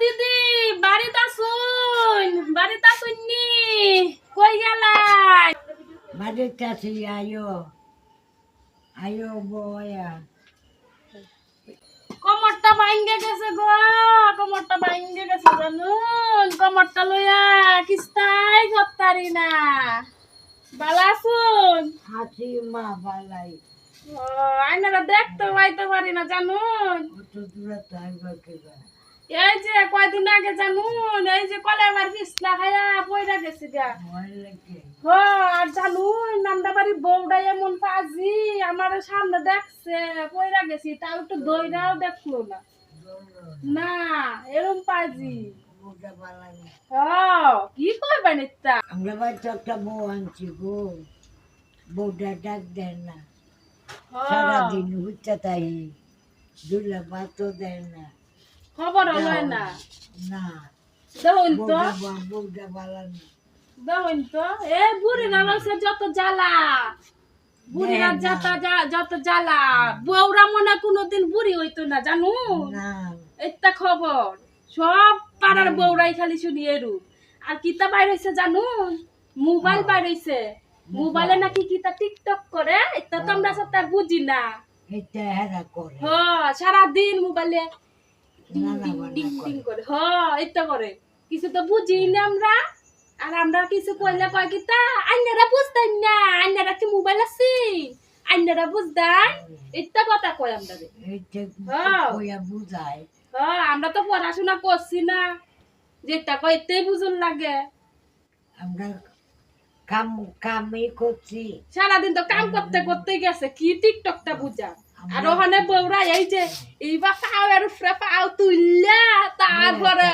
দিদি বাড়িতে আসুন বাড়িতে আসুন নি। কই গেলাই? বাড়ির কাছে আয়ো আয়ো বয়া। কমরটা ভাঙ্গে গেছে গো কমরটা ভাঙ্গে গেছে জানুন। কমরটা লইয়া কিস্তাই করতারি না। আসুন। হাসি মা বালাই। ও আইনারা দেখতে পাইতে পারি না জানুন। কত দূরে তো আইবা কেবা এই যে কয়দিন আগে জানুন এই যে কলে আমার পিছলা খাইয়া পয়রা গেছে গা। হ আর জানুন নামদা বাড়ি বউডাই এমন পাজি আমার সামনে দেখছে পয়রা গেছি তাও একটু দইরাও দেখল না। না এরম পাজি। কি করবেন এটা আমরা বাড়িতে একটা বউ আনছি গো। বউটা ডাক দেয় না। সারাদিন হচ্ছে তাই দুলা ভাতও দেয় না। খবর লয় না। না। দেখুন তো। বউটা বা- বউটা বালা না। দেখুন তো। এ বুড়িরা লইছে যত জ্বালা। বুড়িরা যত যত জ্বালা। বউরা মনে কোনোদিন বুড়ি হইতো না জানু? খবর সব পাড়ার বউরাই খালি শুনি এরু আর কিতা বাইরেছে জানুন মোবাইল বাইরেছে মোবাইলে নাকি কিতা টিকটক করে এটা তো আমরা সাথে বুঝি না। এটা হেরা করে। হ সারাদিন মোবাইলে টিং না, না, টিং না, টিং করে। হ এটা করে। কিছু তো বুঝি না আমরা। আর আমরা কিছু কইলে কয় কিতা আইনারা বুঝতাম না। আইনারা কি মোবাইল আছে? আইনারা এটা কথা কয় আমরা। হ্যাঁ। কইয়া বুঝায়? হ্যাঁ আমরা তো পড়াশোনা করছি না। যেটা কয় এতেই বুঝুন লাগে। আমরা কাম কামই করছি। সারাদিন তো কাম করতে করতে গেছে। কি টিকটকটা বুঝা আর ওখানে এই যে এইবার পাও আর উপরে পাও তুললা তারপরে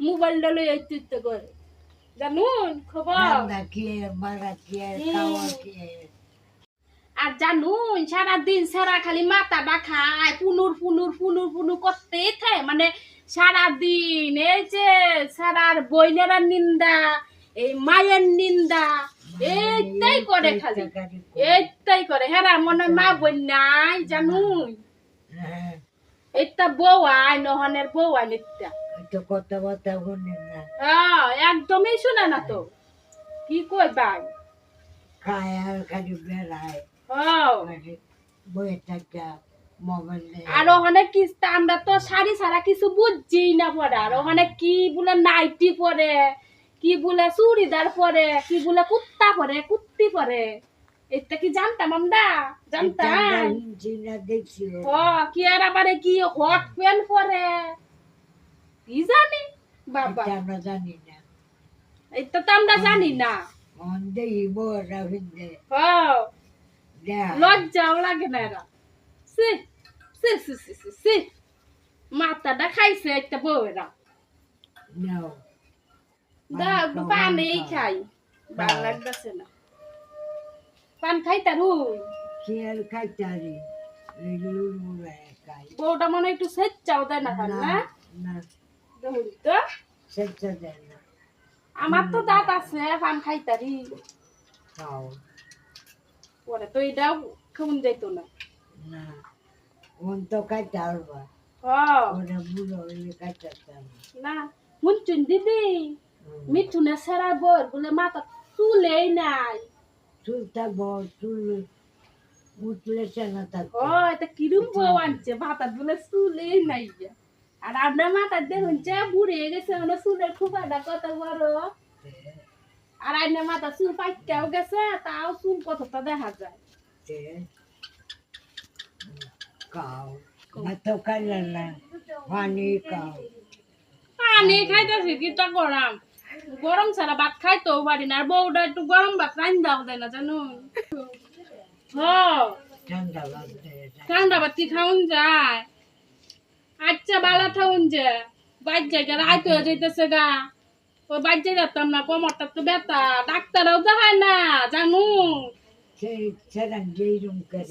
মোবাইলটা লই আইতে করে। জানুন খবর? আর জানুন সারাদিন সারা খালি মাথাটা খায় পুনুর পুনুর পুনুর পুনুর করতেই থাকে। মানে সারাদিন এই যে সারার বইনেরা নিন্দা এই মায়ের নিন্দা এইটাই করে খালি। এইটাই করে। হেরা মনে মা বই নাই জানুন হ্যাঁ। এটা বউ আই নহনের বউ কথাবার্তা শুনে না। হ্যাঁ একদমই শুনে না তো। কি কই ভাই? খায় আর খালি বেড়ায়। হ্যাঁ। বইয়ে টাকা আর ওখানে কি আমরা তো শাড়ি ছাড়া কিছু বুঝছি না পরে। আর ওখানে কি বলে নাইটি পরে কি বলে চুড়িদার পরে কি বলে কুত্তা পরে কুত্তি পরে? এটা কি জানতাম আমরা? জানতাম। ও কি আর আবার কি হট প্যান্ট পরে? কি জানি? বাবা। আমরা জানি না। এটা তো আমরা জানি না। মন বউরা হিন্দে হ্যাঁ লজ্জাও লাগে না এরা। সি সি সি সি সি। মাথাটা খাইছে একটা বউয়েরা। নাও। দা পানি খাই। ভালো লাগতেছে না। পান খাই খেয়াল খাইতারি লুড়মুড়ে খাই। বউটা মনে একটু সেচ্চাও দেয় না খান না না? দেয় আমার তো দাঁত আছে পান খাইতারি। খাও। পরে তো এটাও খাউন যাইতো না। না ওন তো খাইতে পারবা হ্যাঁ ওরা বুড়ো হইলে খাইতাম না মুনচুন দিদি মিঠুনে সারা বর বলে মাথা চুলেই নাই চুল থাকব চুল উঠলে চেনা থাকব ও এটা কিরম বউ আনছে মাথা বলে চুলেই নাই আর আপনার মাথা দেখুন যে বুড়ে গেছে মানে চুলের খুপাটা কত বড় আর আইনের মাথা চুল পাইতেও গেছে তাও চুল কতটা দেখা যায় খাও ভাত খাইলে না পানি খাও পানি খাইতেছি কি তা গরম গরম ছাড়া ভাত খাইতেও পারি না। আর বউটা একটু গরম ভাত রাইন দাও দেয় না জানো? ঠান্ডা ভাত কি খাওন যায়? আচ্ছা বালা খাওন যে। জায়গা হয়ে যাইতেছে গা। ওই যেতাম না কোমরটা তো ব্যথা। ডাক্তারও দেখায় না জানু?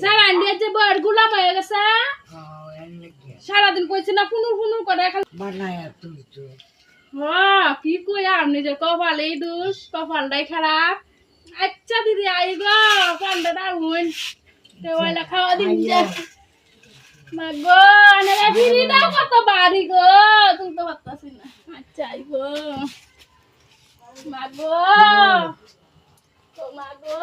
সেরান দিয়ে যে গুলাম হয়ে গেছে। সারাদিন কইছে না ফুনুর ফুনুর করে। বানায়া হ্যাঁ কি কই আর নিজের কপালেই দোষ কপালটাই খারাপ। আচ্ছা দিদি আই গো পান্ডা দারুণ দেওয়ালা খাওয়া দিন মাগো আনারা ফিরি দাও কত বাড়ি গো তুমি তো পারতাছি না। আচ্ছা আই গো। মাগো মাগো